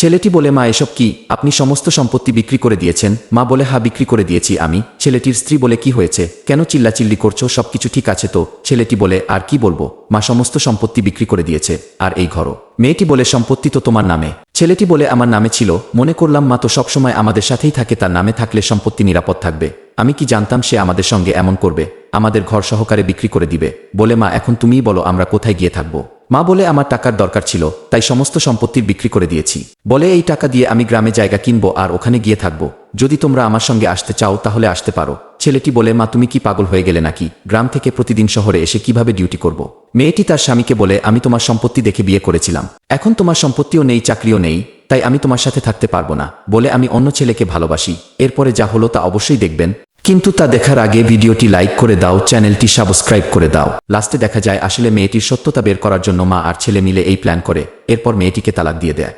ছেলেটি বলে, মা, এসব কি? আপনি সমস্ত সম্পত্তি বিক্রি করে দিয়েছেন? মা বলে হা বিক্রি করে দিয়েছি আমি। ছেলেটির স্ত্রী বলে, কি হয়েছে? কেন চিল্লাচিল্লি করছ? সবকিছু ঠিক আছে তো? ছেলেটি বলে, আর কি বলব? মা সমস্ত সম্পত্তি বিক্রি করে দিয়েছে, আর এই ঘরও। মেয়েটি বলে, সম্পত্তি তো তোমার নামে। ছেলেটি বলে, আমার নামে ছিল। মনে করলাম, মা তো সবসময় আমাদের সাথেই থাকে, তার নামে থাকলে সম্পত্তি নিরাপদ থাকবে। আমি কি জানতাম সে আমাদের সঙ্গে এমন করবে? আমাদের ঘর সহকারে বিক্রি করে দিবে। বলে, মা, এখন তুমিই বলো, আমরা কোথায় গিয়ে থাকব? মা বলে আমার টাকার দরকার ছিল, তাই সমস্ত সম্পত্তির বিক্রি করে দিয়েছি। বলে এই টাকা দিয়ে আমি গ্রামে জায়গা কিনবো আর ওখানে গিয়ে থাকব। যদি তোমরা আমার সঙ্গে আসতে চাও তাহলে আসতে পারো। ছেলেটি বলে, মা, তুমি কি পাগল হয়ে গেলে নাকি? গ্রাম থেকে প্রতিদিন শহরে এসে কীভাবে ডিউটি করব? মেয়েটি তার স্বামীকে বলে, আমি তোমার সম্পত্তি দেখে বিয়ে করেছিলাম। এখন তোমার সম্পত্তিও নেই, চাকরিও নেই, তাই আমি তোমার সাথে থাকতে পারব না। বলে, আমি অন্য ছেলেকে ভালোবাসি। এরপরে যা হলো তা অবশ্যই দেখবেন। কিন্তু তা দেখার আগে ভিডিওটি লাইক করে দাও, চ্যানেলটি সাবস্ক্রাইব করে দাও। লাস্টে দেখা যায়, আসলে মেয়েটির সত্যতা বের করার জন্য মা আর ছেলে মিলে এই প্ল্যান করে। এরপর মেয়েটিকে তালাক দিয়ে দেয়।